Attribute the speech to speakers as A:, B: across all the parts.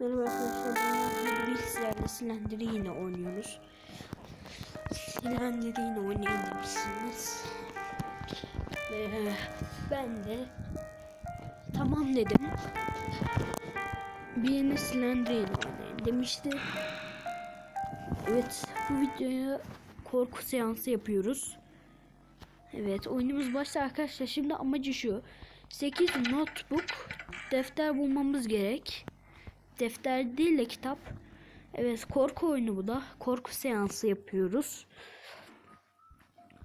A: Merhaba arkadaşlar ben bugün bilgisayarda Slender'i yine oynuyoruz. Slender'i yine oynayın demişsiniz. Ve ben de tamam dedim. Birine Slender'i yine oynayın demişti. Evet bu videoya korku seansı yapıyoruz. Evet oyunumuz başta arkadaşlar şimdi amacı şu. 8 notebook defter bulmamız gerek. Defter değil de kitap. Evet korku oyunu bu da. Korku seansı yapıyoruz.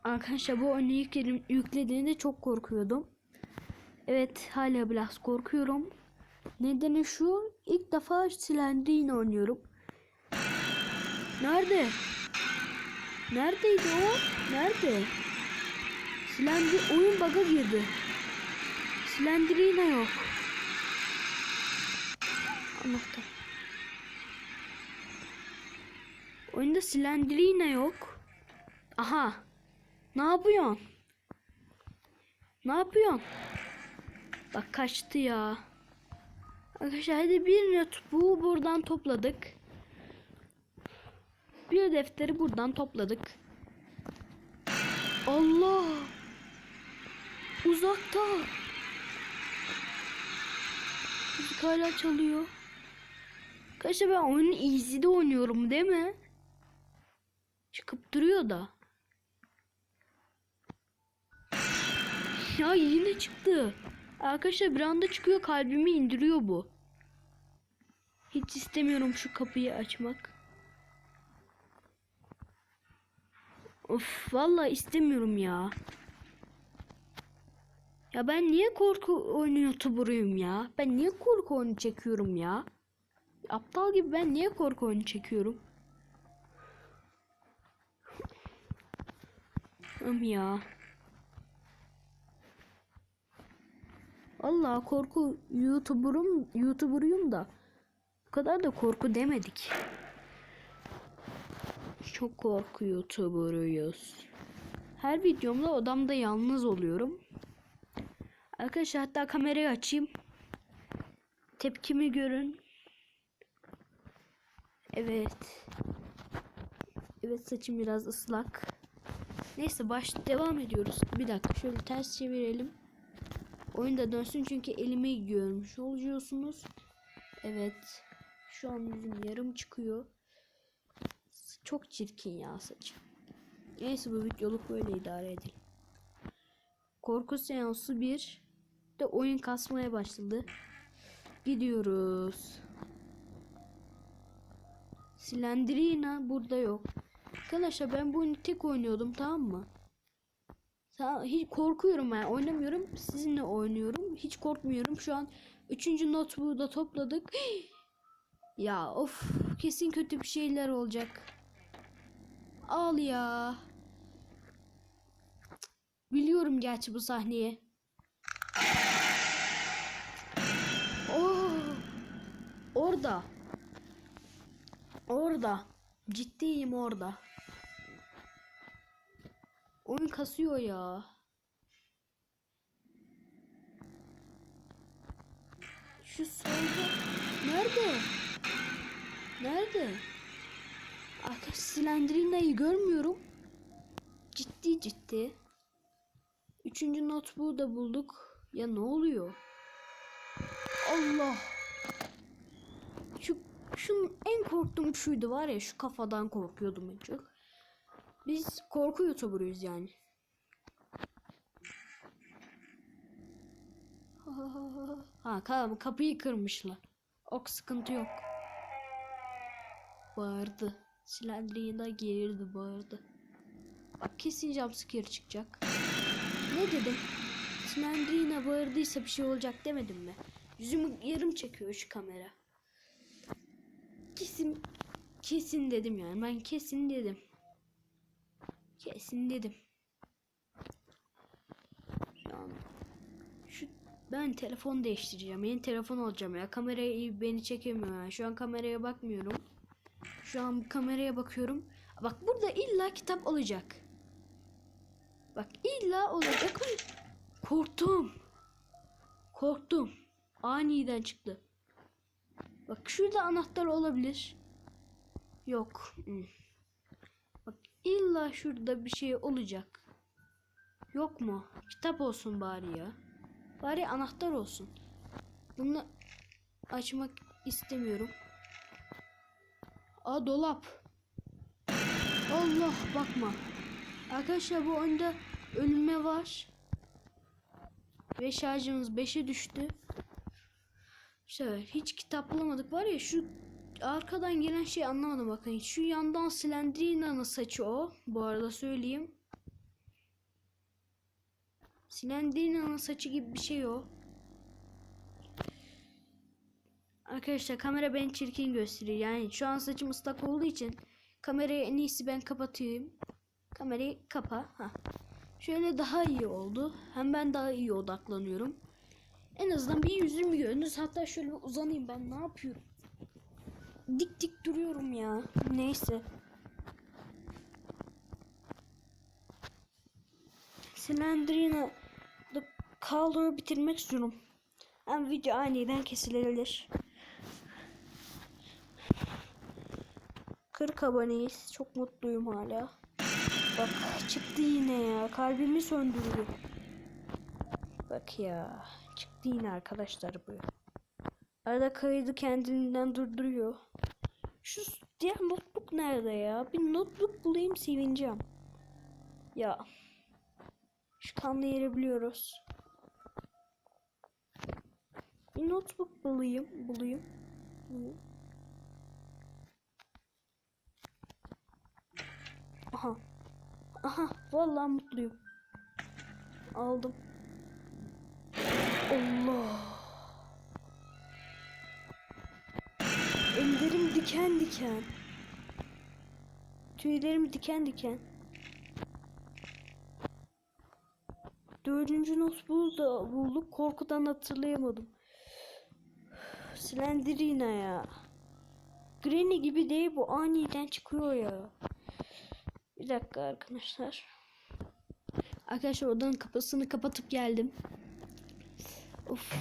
A: Arkadaşlar bu oyunu yükledim, yüklediğinde çok korkuyordum. Evet hala biraz korkuyorum. Nedeni şu ilk defa Slender'ini oynuyorum. Nerede? Neredeydi o? Nerede? Slender oyun bug'a girdi. Slenderina yok. Anahtar. Oyunda Slenderina yok. Aha. Ne yapıyorsun? Ne yapıyorsun? Bak kaçtı ya. Arkadaşlar hadi bir bu buradan topladık. Bir defteri buradan topladık. Allah! Uzakta. Müzik hala çalıyor. Arkadaşlar ben oyunu easy'de oynuyorum değil mi? Çıkıp duruyor da. Ya yine çıktı. Arkadaşlar bir anda çıkıyor kalbimi indiriyor bu. Hiç istemiyorum şu kapıyı açmak. Of vallahi istemiyorum ya. Ya ben niye korku oyunu youtuber'ıyım ya? Ben niye korku oyunu çekiyorum ya? Aptal gibi ben niye korku oyunu çekiyorum? Am ya. Allah korku youtuber'ım youtuber'ıyım da bu kadar da korku demedik. Çok korku youtuber'ıyız. Her videomda odamda yalnız oluyorum. Arkadaşlar hatta kamerayı açayım. Tepkimi görün. Evet. Evet saçım biraz ıslak. Neyse baş devam ediyoruz. Bir dakika şöyle ters çevirelim. Oyun da dönsün çünkü elimi görmüş oluyorsunuz. Evet. Şu an yüzüm yarım çıkıyor. Çok çirkin ya saçım. Neyse bu videoluk böyle idare edelim. Korku seansı 1 de oyun kasmaya başladı. Gidiyoruz. Slendrina burada yok. Arkadaşlar ben bu oyunu tek oynuyordum tamam mı? Hiç korkuyorum ben oynamıyorum. Sizinle oynuyorum. Hiç korkmuyorum. Şu an 3. notebook'u da topladık. ya of kesin kötü bir şeyler olacak. Al ya. Biliyorum gerçi bu sahneyi. Oh. Orada. Orada. Ciddiyim orada. Oyun kasıyor ya. Şu solda. Nerede? Nerede? Arkadaş Slendrina'yı görmüyorum. Ciddi ciddi. Üçüncü notebook'u da bulduk. Ya ne oluyor? Allah. Şu şunun en korktuğum şuydu var ya şu kafadan korkuyordum en çok. Biz korku youtuberuyuz yani. Ha tamam kapıyı kırmışlar. Ok sıkıntı yok. Bağırdı. Slendrina geğirdi bağırdı. Bak kesin jumpscare çıkacak. Ne dedim? Slendrina bağırdıysa bir şey olacak demedim mi? Yüzümü yarım çekiyor şu kamera. Kesin kesin dedim yani. Ben kesin dedim. Kesin dedim. Şu şu ben telefon değiştireceğim. Yeni telefon alacağım ya. Kamerayı beni çekemiyor yani. Şu an kameraya bakmıyorum. Şu an kameraya bakıyorum. Bak burada illa kitap olacak. Bak illa olacak. Korktum. Korktum. Aniden çıktı. Bak şurada anahtar olabilir. Yok. Hmm. Bak illa şurada bir şey olacak. Yok mu? Kitap olsun bari ya. Bari anahtar olsun. Bunu açmak istemiyorum. Aa dolap. Allah bakma. Arkadaşlar bu oyunda ölme var. Ve şarjımız 5'e düştü. İşte hiç kitap bulamadık. Var ya şu arkadan gelen şey anlamadım bakın. Şu yandan Slendrina'nın saçı o. Bu arada söyleyeyim. Slendrina'nın saçı gibi bir şey o. Arkadaşlar kamera beni çirkin gösteriyor. Yani şu an saçım ıslak olduğu için kamerayı en iyisi ben kapatayım. Kamerayı kapa. Ha. Şöyle daha iyi oldu. Hem ben daha iyi odaklanıyorum. En azından bir yüzümü görünüz. Hatta şöyle bir uzanayım ben ne yapıyorum? Dik dik duruyorum ya. Neyse. Slendrina The Color'ı bitirmek istiyorum. Hem video aniden kesilebilir. 40 aboneyiz. Çok mutluyum hala. Bak çıktı yine ya. Kalbimi söndürüyor. Bak ya. Yine arkadaşlar bu. Arada kaydı kendinden durduruyor. Şu diğer notebook nerede ya? Bir notebook bulayım sevineceğim. Ya. Şu kanlı yeri biliyoruz. Bir notebook. Bulayım. bulayım. Aha. Aha. Vallahi mutluyum. Aldım. Allah. Ellerim diken diken. Tüylerim diken diken. Dördüncü notebook'u da bulduk. Korkudan hatırlayamadım. Slenderina ya. Granny gibi değil bu. Aniden çıkıyor ya. Bir dakika arkadaşlar. Arkadaşlar odanın kapısını kapatıp geldim. Of.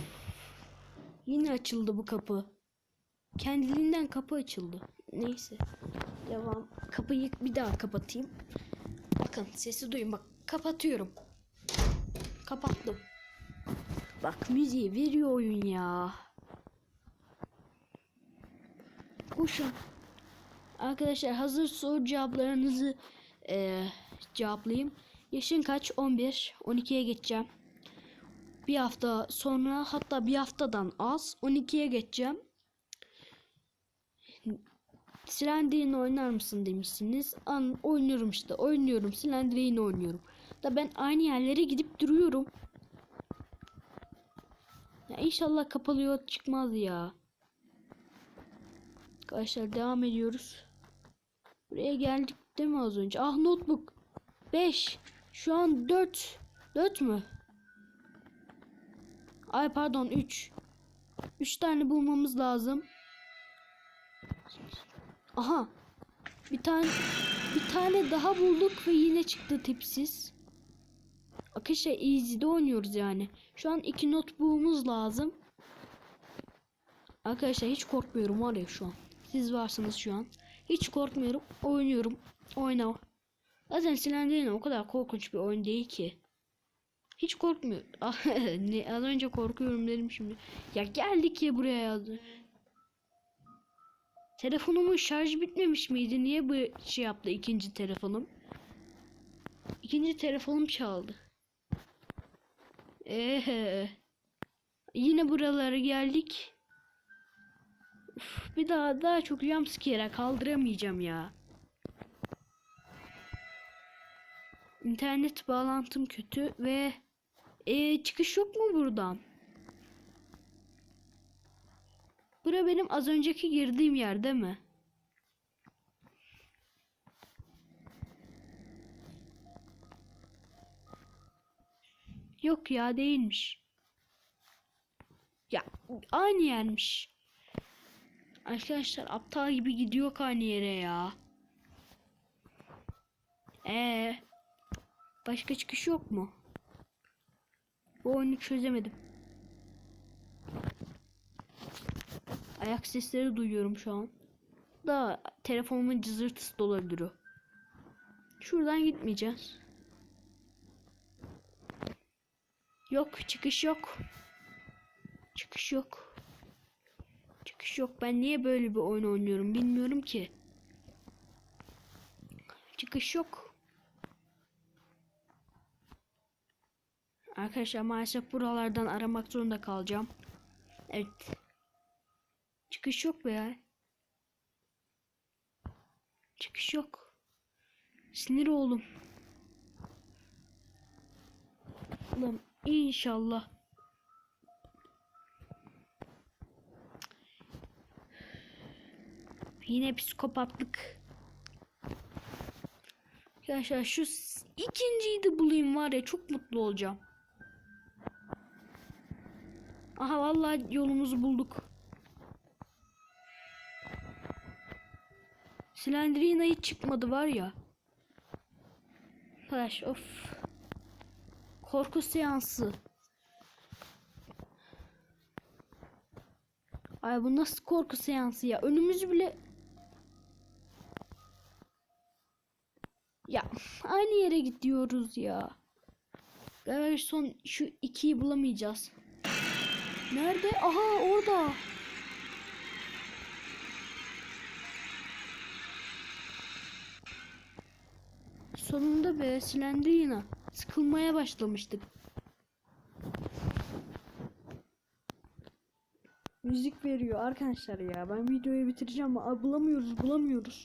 A: Yine açıldı bu kapı. Kendiliğinden kapı açıldı. Neyse. Devam. Kapıyı bir daha kapatayım. Bakın sesi duyun bak. Kapatıyorum. Kapattım. Bak müziği veriyor oyun ya. Koşun. Arkadaşlar hazır soru cevaplarınızı eee, cevaplayayım. Yaşın kaç? 11. 12'ye geçeceğim. Bir hafta sonra hatta bir haftadan az 12'ye geçeceğim. Slender'ini oynar mısın demişsiniz. An oynuyorum işte. Oynuyorum. Slender'ini oynuyorum. Da ben aynı yerlere gidip duruyorum. Ya inşallah kapalı yol çıkmaz ya. Arkadaşlar devam ediyoruz. Buraya geldik değil mi az önce? Ah notebook. 5. Şu an 4. 4 mü? Ay pardon 3. 3 tane bulmamız lazım. Aha. Bir tane bir tane daha bulduk ve yine çıktı tipsiz. Arkadaşlar easy'de oynuyoruz yani. Şu an iki notebook'umuz lazım. Arkadaşlar hiç korkmuyorum var ya şu an. Siz varsınız şu an. Hiç korkmuyorum. Oynuyorum. Oyna. Zaten Slender'in o kadar korkunç bir oyun değil ki. Hiç korkmuyorum. Ah, ne, az önce korkuyorum dedim şimdi. Ya geldik ya buraya yazdı. Telefonumun şarjı bitmemiş miydi? Niye bu şey yaptı ikinci telefonum? İkinci telefonum çaldı. Eee. Yine buralara geldik. Uf, bir daha daha çok jumpscare'e kaldıramayacağım ya. İnternet bağlantım kötü ve e, çıkış yok mu buradan? Bura benim az önceki girdiğim yer değil mi? Yok ya değilmiş. Ya aynı yermiş. Arkadaşlar aptal gibi gidiyor aynı yere ya. Ee, başka çıkış yok mu? Bu oyunu çözemedim. Ayak sesleri duyuyorum şu an. Da telefonumun cızırtısı da olabilir o. Şuradan gitmeyeceğiz. Yok çıkış yok. Çıkış yok. Çıkış yok. Ben niye böyle bir oyun oynuyorum bilmiyorum ki. Çıkış yok. Arkadaşlar maalesef buralardan aramak zorunda kalacağım. Evet. Çıkış yok be ya. Çıkış yok. Sinir oğlum. Ulan inşallah. Yine psikopatlık. Arkadaşlar şu ikinciyi de bulayım var ya çok mutlu olacağım. Aha vallahi yolumuzu bulduk. Slendrina hiç çıkmadı var ya. Arkadaş of. Korku seansı. Ay bu nasıl korku seansı ya? Önümüzü bile Ya aynı yere gidiyoruz ya. Galiba son şu ikiyi bulamayacağız. Nerede? Aha orada. Sonunda be Slendrina. Sıkılmaya başlamıştık. Müzik veriyor arkadaşlar ya. Ben videoyu bitireceğim ama bulamıyoruz bulamıyoruz.